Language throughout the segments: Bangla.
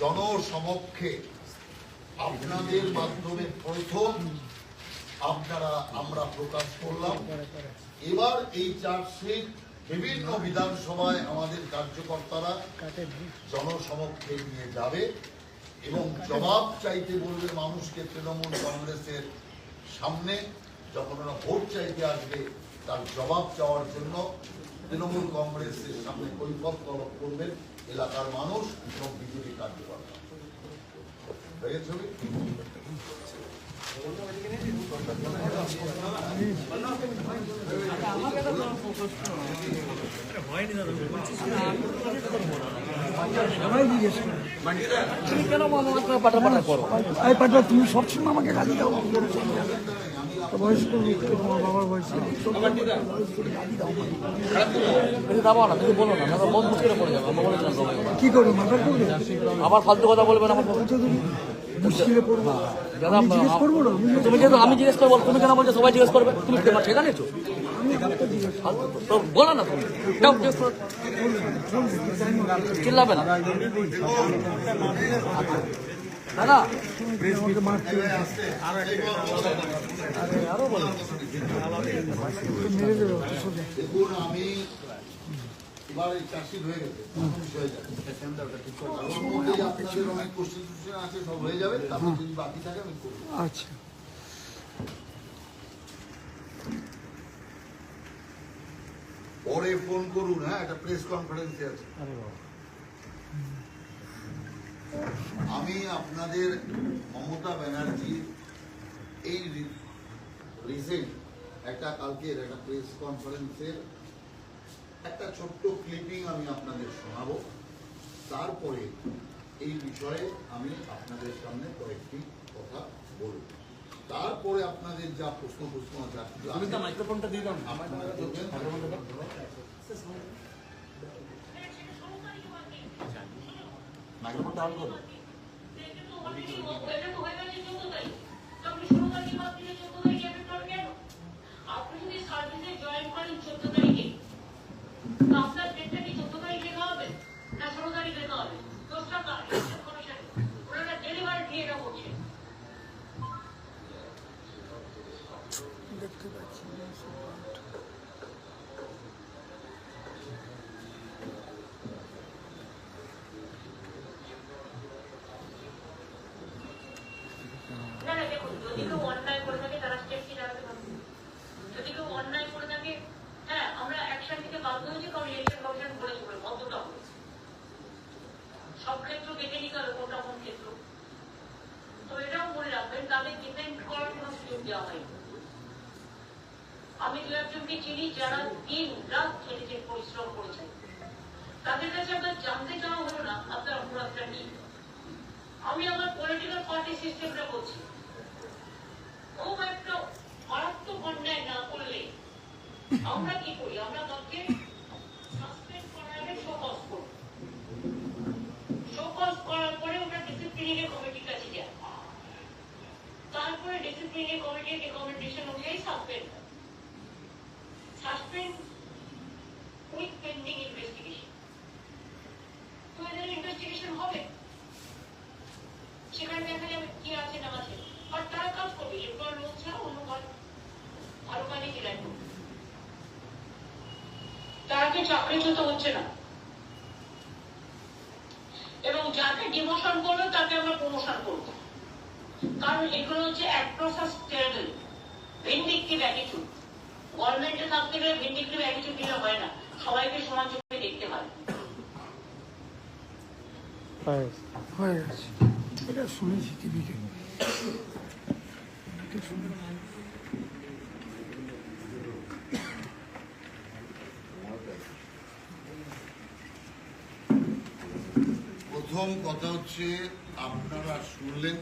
জনসমক্ষে আপনাদের মাধ্যমে প্রথম আপনারা, আমরা প্রকাশ করলাম। এবার এই চার্জশিট বিভিন্ন বিধানসভায় আমাদের কার্যকর্তারা জনসমক্ষে নিয়ে যাবে এবং জবাব চাইতে বলবে মানুষকে তৃণমূল কংগ্রেসের সামনে। যখন ওরা ভোট চাইতে আসবে, তার জবাব চাওয়ার জন্য তৃণমূল কংগ্রেসের সামনে কৈফত তলব করবেন। এলাকার মানুষ এবং বিজেপি কার্যকর্তা তুমি সবসময় আমাকে গালি দাও। বয়স্ক লোক বাবার বয়স দাবো না তুমি বলো না না বহুত মুশকিলে পড়ে যাবে আমরা বলেছিলাম কি করব মাথার করবে? আবার ফালতু কথা বলবেন আমার মুশকিলে পড়ব। দাদা না তুমি যেহেতু আমি জিজ্ঞেস করব তুমি কেন বলছো সবাই জিজ্ঞেস করবে? তুমি তোমার ঠিক। তো বলো না তুমি। চিল্লাবে না। দাদা। আরও। দেখুন আমি এবার এই হয়ে গেছে আপনাদের অনেক কোশ্চেন আছে সব হয়ে যাবে তারপর যদি বাকি থাকে আমি করব আচ্ছা। পরে ফোন করুন হ্যাঁ একটা প্রেস কনফারেন্সে আছে। আমি আপনাদের মমতা ব্যানার্জির এই রিসেন্ট একটা কালকের একটা প্রেস কনফারেন্সের একটা ছোট্ট ক্লিপিং আমি আপনাদের শোনাবো। তারপরে এই বিষয়ে আমি আপনাদের সামনে কয়েকটি কথা বলব। তারপরে আপনাদের যা প্রশ্ন প্রশ্ন আছে আমি তো মাইক্রোফোনটা দিয়ে দাও আপনারা দেখবেন মাইক্রোফোনটা অন করো আপনি যদি সার্ভিসে জয়েন করেন চোদ্দ তারিখে তো আপনার ডেটটা কি চোদ্দ তারিখ লেখা হবে না ষোলো তারিখ লেখা হবে দোষটা কার কমিশন ওনারা ডেলিভারি দিয়ে এটা করছে দেখতে পাচ্ছি না না দেখুন যদি কেউ অন্যায় করে থাকে তারা স্টেপ কি দাঁড়াতে পারবে যদি কেউ অন্যায় করে থাকে হ্যাঁ আমরা অ্যাকশন নিতে বাধ্য হয়েছি কারণ ইলেকশন কমিশন বলেছে বলে বাধ্যতা হবে সব ক্ষেত্র দেখে নিতে হবে কোনটা কোন ক্ষেত্র তো এটাও মনে রাখবেন তাদের ডিপেন্ড করার কোনো সুযোগ দেওয়া হয়নি আমি চিনি যারা দিন রাত খেটেছেন পরিশ্রম করেছেন। তাদের কাছে আপনার জানতে চাওয়া হলো না, আপনার অপরাধটা কি? আমি আমার পলিটিক্যাল পার্টি সিস্টেমটা বলছি। ও একটা মারাত্মক অন্যায় না করলে আমরা কি করি? আমরা সাসপেন্ড করার পরে ওটা ডিসিপ্লিনারি কমিটির কাছে তারপরে ডিসিপ্লিনারি কমিটির রেকমেন্ডেশন অনুযায়ী suspend suspend with pending investigation তো সেখানে দেখা যাবে কি আছে না আছে আর তারা কাজ করবে এরপর লোক ছাড়া অন্য কাজ আরও কাজে চাকরিচ্যুত হচ্ছে না? এবং যাকে ডিমোশন করল তাকে আমরা প্রমোশন করব। কারণ এগুলো হচ্ছে অ্যাট্রোসাস টেরিবল ভিন্ডিকটিভ অ্যাটিটিউড গভর্নমেন্টে থাকতে গেলে ভিন্ডিকটিভ অ্যাটিটিউড দিলে হয় না। সবাইকে সমান চোখে দেখতে হয়। হয়ে গেছে এটা শুনেছি টিভিতে প্রথম কথা হচ্ছে আপনারা শুনলেন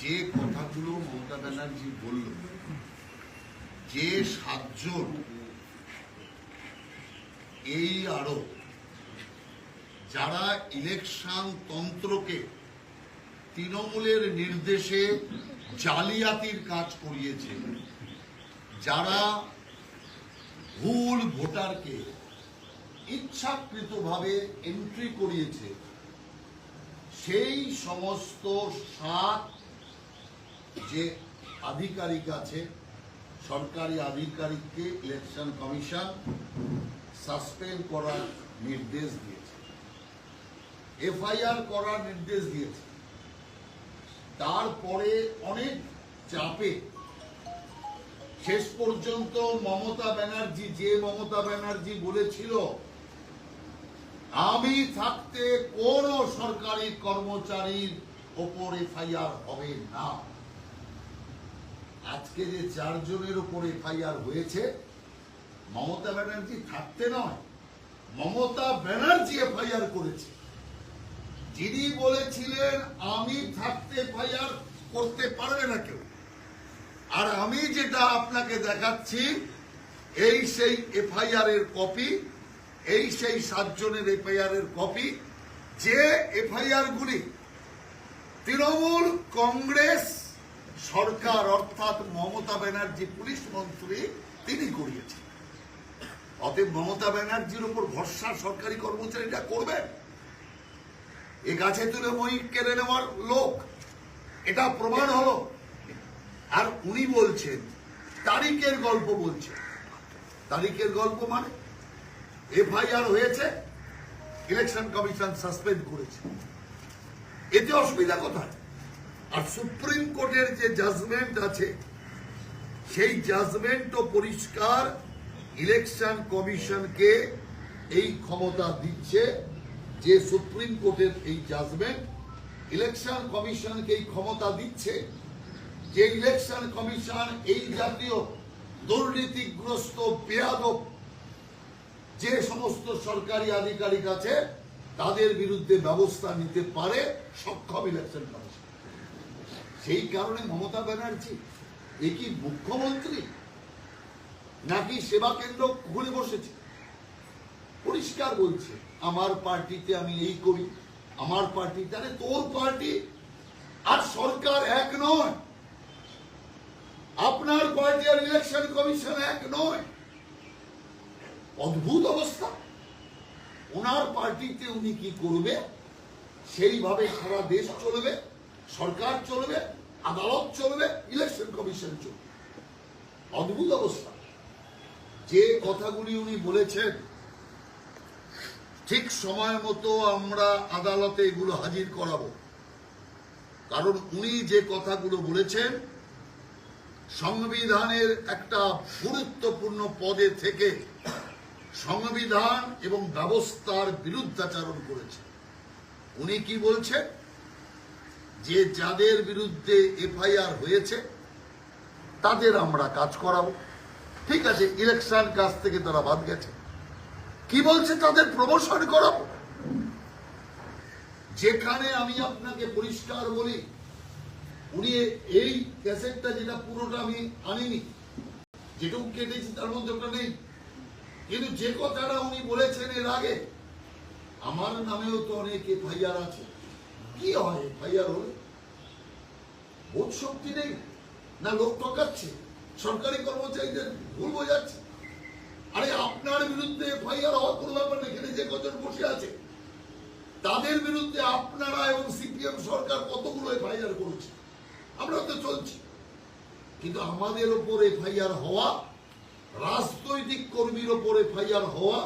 যে কথাগুলো মমতা ব্যানার্জি বলল। যে সাতজন এই আরও যারা ইলেকশন তন্ত্রকে তৃণমূলের নির্দেশে জালিয়াতির কাজ করিয়েছে, যারা ভুল ভোটারকে ইচ্ছাকৃতভাবে এন্ট্রি করিয়েছে, সেই সমস্ত সাত যে আধিকারিক আছে সরকারি আধিকারিককে ইলেকশন কমিশন সাসপেন্ড করার নির্দেশ দিয়েছে। এফআইআর করার নির্দেশ দিয়েছে। তারপরে অনেক চাপে শেষ পর্যন্ত মমতা ব্যানার্জি, যে মমতা ব্যানার্জি বলেছিল, আমি থাকতে কোন সরকারি কর্মচারীর ওপর এফআইআর হবে না। আজকে যে চারজনের ওপর এফআইআর হয়েছে, মমতা ব্যানার্জি থাকতে নয়, মমতা ব্যানার্জি এফআইআর করেছে। যিনি বলেছিলেন, আমি থাকতে এফআইআর করতে পারবে না কেউ। আর আমি যেটা আপনাকে দেখাচ্ছি, এই সেই এফআইআর এর কপি, এই সেই সাতজনের এফআইআর এর কপি, যে এফআইআর গুলি তৃণমূল কংগ্রেস সরকার অর্থাৎ মমতা ব্যানার্জি, পুলিশ মন্ত্রী, তিনি করিয়েছেন। অতএব মমতা ব্যানার্জির উপর ভরসা সরকারি কর্মচারীরা করবেন এ গাছে তুলে মই কেড়ে নেওয়ার লোক, এটা প্রমাণ হলো। আর উনি বলছেন, তারিখের গল্প বলছেন। তারিখের গল্প মানে? এফআইআর হয়েছে, ইলেকশন কমিশন সাসপেন্ড করেছে। এতে অসুবিধা কোথায়? আর সুপ্রিম কোর্টের যে জাজমেন্ট আছে, সেই জাজমেন্টও পরিষ্কার ইলেকশন কমিশনকে এই ক্ষমতা দিচ্ছে যে সুপ্রিম কোর্টের এই জাজমেন্ট ইলেকশন কমিশনকে এই ক্ষমতা দিচ্ছে যে ইলেকশন কমিশন এই জাতীয় দুর্নীতিগ্রস্ত, বেয়াদব যে সমস্ত সরকারি আধিকারিক আছে, তাদের বিরুদ্ধে ব্যবস্থা নিতে পারে সক্ষম ইলেকশন কমিশন সেই কারণে মমতা ব্যানার্জি এ কি মুখ্যমন্ত্রী নাকি সেবা কেন্দ্র খুলে বসেছে? পরিষ্কার বলছে, আমার পার্টিতে আমি এই করি, আমার পার্টি আরে তোর পার্টি আর সরকার এক নয়। আপনার পার্টি আর ইলেকশন কমিশন এক নয়। অদ্ভুত অবস্থা। ওনার পার্টিতে উনি কি করবে? সেইভাবে সারা দেশ চলবে, সরকার চলবে আদালত চলবে ইলেকশন কমিশন চলবে। অদ্ভুত অবস্থা। যে কথাগুলি উনি বলেছেন, ঠিক সময় মতো আমরা আদালতে এগুলো হাজির করাবো। কারণ উনি যে কথাগুলো বলেছেন, সংবিধানের একটা গুরুত্বপূর্ণ পদে থেকে সংবিধান এবং ব্যবস্থার বিরুদ্ধাচারণ করেছে উনি কি বলছেন? যে যাদের বিরুদ্ধে এফআইআর হয়েছে, তাদের আমরা কাজ করাবো। ঠিক আছে, ইলেকশন কাজ থেকে তারা বাদ গেছে। কি বলছে তাদের প্রমোশন করাবো? যেখানে আমি আপনাকে পরিষ্কার বলি, উনি এই ক্যাসেটটা যেটা পুরোটা আমি আনিনি, যেটুকু কেটেছি তার মধ্যে ওটা নেই। কিন্তু যে কথাটা উনি বলেছেন এর আগে, আমার নামেও তো অনেক এফআইআর আছে। কি হয় এফআইআর হলে বোধ শক্তি নেই না লোক ঠকাচ্ছে? সরকারি কর্মচারীদের ভুল বোঝাচ্ছে? আরে আপনার বিরুদ্ধে এফআইআর হওয়ার কোনো ব্যাপার নেই এখানে যে কজন বসে আছে, তাদের বিরুদ্ধে আপনারা এবং সিপিএম সরকার কতগুলো এফআইআর করেছে? আমরা তো চলছি। কিন্তু আমাদের ওপর এফআইআর হওয়া, রাজনৈতিক কর্মীর ওপর এফআইআর হওয়া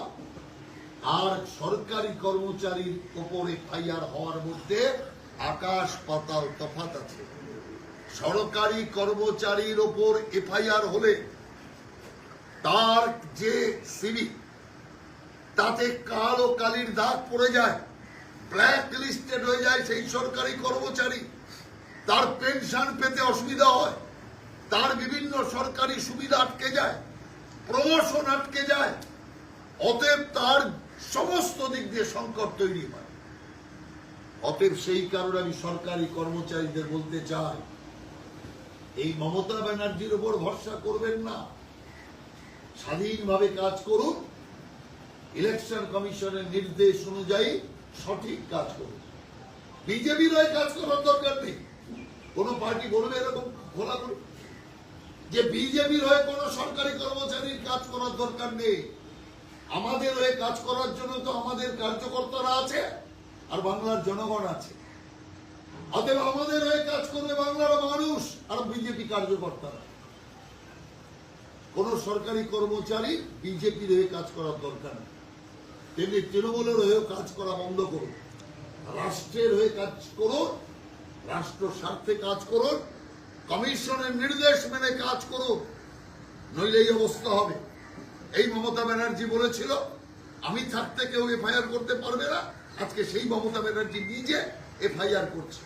আর সরকারি কর্মচারীর ওপর এফআইআর হওয়ার মধ্যে আকাশ পাতাল তফাত আছে। সরকারি কর্মচারীর ওপর এফআইআর হলে তার যে সিবি, তাতে কালো কালির দাগ পড়ে যায় ব্ল্যাক লিস্টেড হয়ে যায় সেই সরকারি কর্মচারী। তার পেনশন পেতে অসুবিধা হয়, তার বিভিন্ন সরকারি সুবিধা আটকে যায় প্রমোশন আটকে যায়, অতএব তার সমস্ত দিক দিয়ে সংকট তৈরি হয়। অতএব সেই কারণে আমি সরকারি কর্মচারীদের বলতে চাই, এই মমতা ব্যানার্জির উপর ভরসা করবেন না। স্বাধীনভাবে কাজ করুন, ইলেকশন কমিশনের নির্দেশ অনুযায়ী সঠিক কাজ করুন। বিজেপির হয়ে কাজ করার দরকার নেই। কোন পার্টি বলবে এরকম খোলা করে যে বিজেপির হয়ে কোন সরকারি কর্মচারীর কাজ করার দরকার নেই। আমাদের হয়ে কাজ করার জন্য তো আমাদের কার্যকর্তারা আছে। আর বাংলার জনগণ আছে। অতএব আমাদের হয়ে কাজ করবে বাংলার মানুষ আর বিজেপি কার্যকর্তারা। কোন সরকারি কর্মচারী বিজেপির হয়ে কাজ করার দরকার নেই। তেমনি তৃণমূলের হয়েও কাজ করা বন্ধ করুন। রাষ্ট্রের হয়ে কাজ করুন, রাষ্ট্র স্বার্থে কাজ করুন, কমিশনের নির্দেশ মেনে কাজ করুন, নইলে এই অবস্থা হবে। এই মমতা ব্যানার্জি বলেছিল, আমি থাকতে কেউ এফআইআর করতে পারবে না আজকে সেই মমতা ব্যানার্জি নিজে এফআইআর করছে।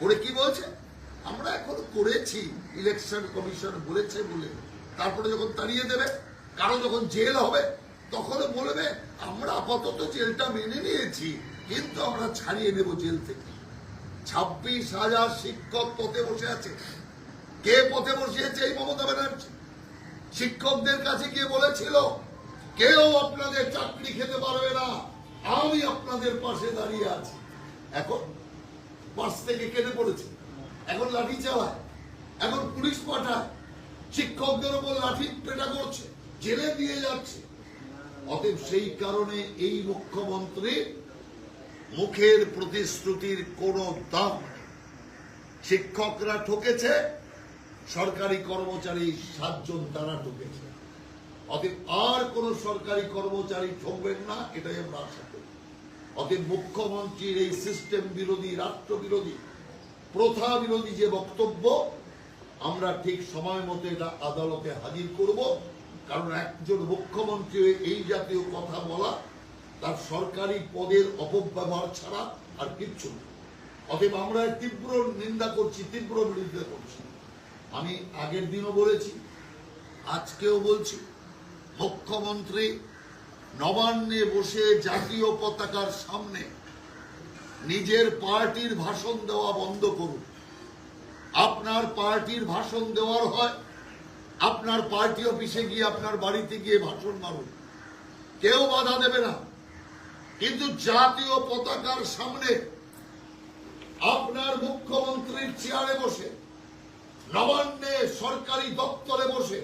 করে কি বলছে? আমরা এখন করেছি, ইলেকশন কমিশন বলেছে বলে। তারপরে যখন তাড়িয়ে দেবে কারও যখন জেল হবে তখন বলবে, আমরা আপাতত জেলটা মেনে নিয়েছি, কিন্তু আমরা ছাড়িয়ে নেব জেল থেকে। ছাব্বিশ হাজার শিক্ষক পথে বসে আছে। কে পথে বসিয়েছে এই মমতা ব্যানার্জি? শিক্ষকদের কাছে গিয়ে বলেছিল, কেউ আপনাদের চাকরি খেতে পারবে না। আমি আপনাদের পাশে দাঁড়িয়ে আছি। এখন পাশ থেকে কেটে পড়েছে। এখন লাঠি চালায়। এখন পুলিশ পাঠায়। শিক্ষকদের উপর লাঠি পেটা করছে। জেলে দিয়ে যাচ্ছে। অতএব সেই কারণে এই মুখ্যমন্ত্রী মুখের প্রতিশ্রুতির কোনো দাম শিক্ষকরা ঠকেছে, সরকারি কর্মচারী সাতজন তারা ঠকেছে। অতএব আর কোন সরকারি কর্মচারী ঠকবেন না, এটাই আমরা আশা করি। অতএব মুখ্যমন্ত্রীর এই সিস্টেম বিরোধী, রাষ্ট্র বিরোধী, প্রথা বিরোধী যে বক্তব্য, আমরা ঠিক সময় মতো এটা আদালতে হাজির করব। কারণ একজন মুখ্যমন্ত্রী এই জাতীয় কথা বলা, তার সরকারি পদের অপব্যবহার ছাড়া আর কিচ্ছু না। অতএব আমরা তীব্র নিন্দা করছি, তীব্র বিরোধিতা করছি। আমি আগের দিনও বলেছি, আজকেও বলছি মুখ্যমন্ত্রী নবান্নে বসে জাতীয় পতাকার সামনে নিজের পার্টির ভাষণ দেওয়া বন্ধ করুন। আপনার পার্টির ভাষণ দেওয়ার হয়, আপনার পার্টি অফিসে গিয়ে আপনার বাড়িতে গিয়ে ভাষণ মারুন। কেউ বাধা দেবে না। কিন্তু জাতীয় পতাকার সামনে আপনার মুখ্যমন্ত্রীর চেয়ারে বসে, নবান্নে সরকারি দপ্তরে বসে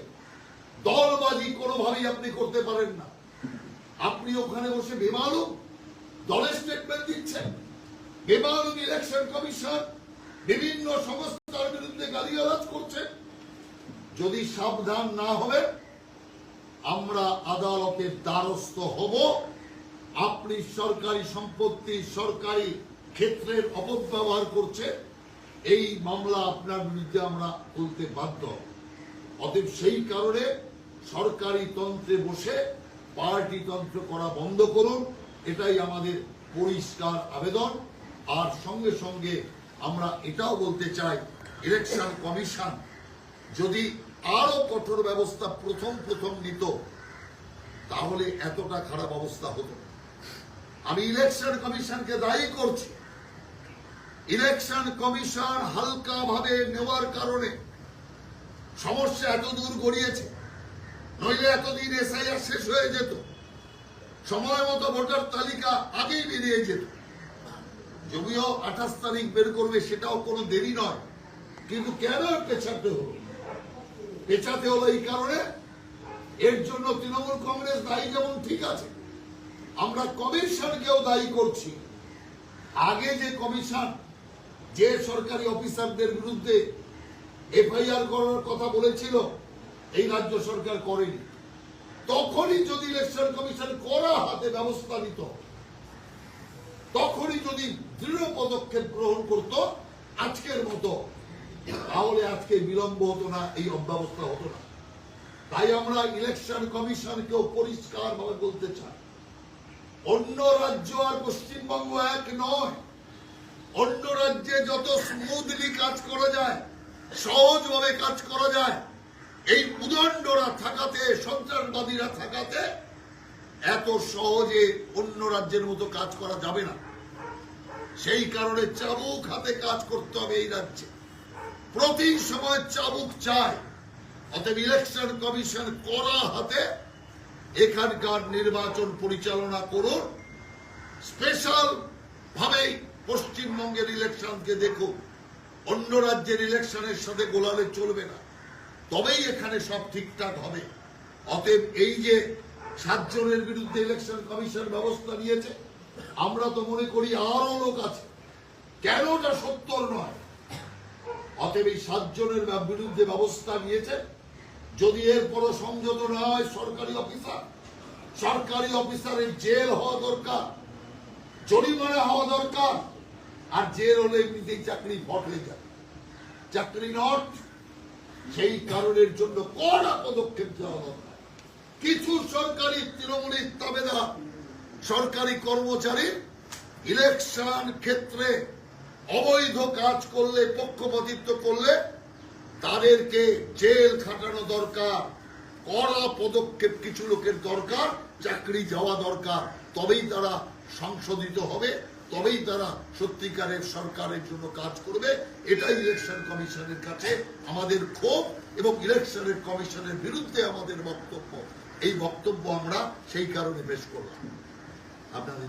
দলবাজি কোনোভাবেই আপনি করতে পারেন না। আপনি ওখানে বসে বেমালুম, দলের স্টেটমেন্ট দিচ্ছেন। বেমালুম ইলেকশন কমিশন বিভিন্ন সংস্থার বিরুদ্ধে গালিগালাজ করছে। যদি সাবধান না হবে আমরা আদালতের দ্বারস্থ হব। আপনি সরকারি সম্পত্তি, সরকারি ক্ষেত্রের অপব্যবহার করছে। এই মামলা আপনার বিরুদ্ধে আমরা তুলতে বাধ্য। অতএব সেই কারণে সরকারি তন্ত্রে বসে পার্টি তন্ত্র করা বন্ধ করুন, এটাই আমাদের পরিষ্কার আবেদন। আর সঙ্গে সঙ্গে আমরা এটাও বলতে চাই, ইলেকশন কমিশন যদি আরও কঠোর ব্যবস্থা প্রথম প্রথম নিত, তাহলে এতটা খারাপ অবস্থা হতো। আমি ইলেকশন কমিশনকে দায়ী করছি। ইলেকশন কমিশন হালকা ভাবে নেওয়ার কারণে সমস্যা এত দূর গড়িয়েছে। নইলে এতদিন এসআইআর শেষ হয়ে যেত। সময় মতো ভোটার তালিকা আগেই বেরিয়ে যেত। যদিও আঠাশ তারিখ বের করবে সেটাও কোনো দেরি নয়। কিন্তু কেন পেছাতে হলো? পেছাতে হলো এই কারণে এর জন্য তৃণমূল কংগ্রেস দায়ী যেমন ঠিক আছে, আমরা কমিশনকেও দায়ী করছি। আগে যে কমিশন, যে সরকারি অফিসারদের বিরুদ্ধে এফআইআর করার কথা বলেছিল এই রাজ্য সরকার করেনি। তখনই যদি ইলেকশন কমিশন করা হাতে ব্যবস্থা নিত, তখনই যদি দৃঢ় পদক্ষেপ গ্রহণ করত, আজকের মতো, তাহলে আজকে বিলম্ব হতো না, এই অব্যবস্থা হতো না। তাই আমরা ইলেকশন কমিশনকেও পরিষ্কার ভাবে বলতে চাই, অন্য রাজ্য আর পশ্চিমবঙ্গ এক নয়। অন্য রাজ্যে যত স্মুথলি কাজ করা যায়, সহজভাবে কাজ করা যায় এই উদণ্ডরা থাকাতে, সন্ত্রাসবাদীরা থাকাতে এত সহজে অন্য রাজ্যের মতো কাজ করা যাবে না। সেই কারণে চাবুক হাতে কাজ করতে হবে এই রাজ্যে। প্রতি সময় চাবুক চায় অতএব ইলেকশন কমিশন করা হাতে এখানকার নির্বাচন পরিচালনা করুন। স্পেশাল ভাবে পশ্চিমবঙ্গের ইলেকশনকে দেখুন। অন্য রাজ্যের ইলেকশনের সাথে গোলালে চলবে না। তবেই এখানে সব ঠিকঠাক হবে। অতএব এই যে সাতজনের বিরুদ্ধে ইলেকশন কমিশন ব্যবস্থা নিয়েছে, আমরা তো মনে করি আরও লোক আছে। কেন ওটা সত্তর নয়? অতএব এই সাতজনের বিরুদ্ধে ব্যবস্থা নিয়েছে। যদি এরপরও সংযত না হয় সরকারি অফিসার, সরকারি অফিসারের জেল হওয়া দরকার, জরিমানা হওয়া দরকার, আর জেল হলে এমনিতেই চাকরি ফট হয়ে যাবে। চাকরি নট সেই কারণের জন্য কড়া পদক্ষেপ দেওয়া দরকার। কিছু সরকারি তৃণমূলের তাবেদা, সরকারি কর্মচারী ইলেকশন ক্ষেত্রে অবৈধ কাজ করলে, পক্ষপাতিত্ব করলে তাদেরকে জেল খাটানো দরকার, কড়া পদক্ষেপ কিছু লোকের দরকার, চাকরি যাওয়া দরকার, তবেই তারা সংশোধিত হবে। তবেই তারা সত্যিকারের সরকারের জন্য কাজ করবে। এটাই ইলেকশন কমিশনের কাছে আমাদের ক্ষোভ এবং ইলেকশনের কমিশনের বিরুদ্ধে আমাদের বক্তব্য। এই বক্তব্য আমরা সেই কারণে পেশ করলাম। আপনাদের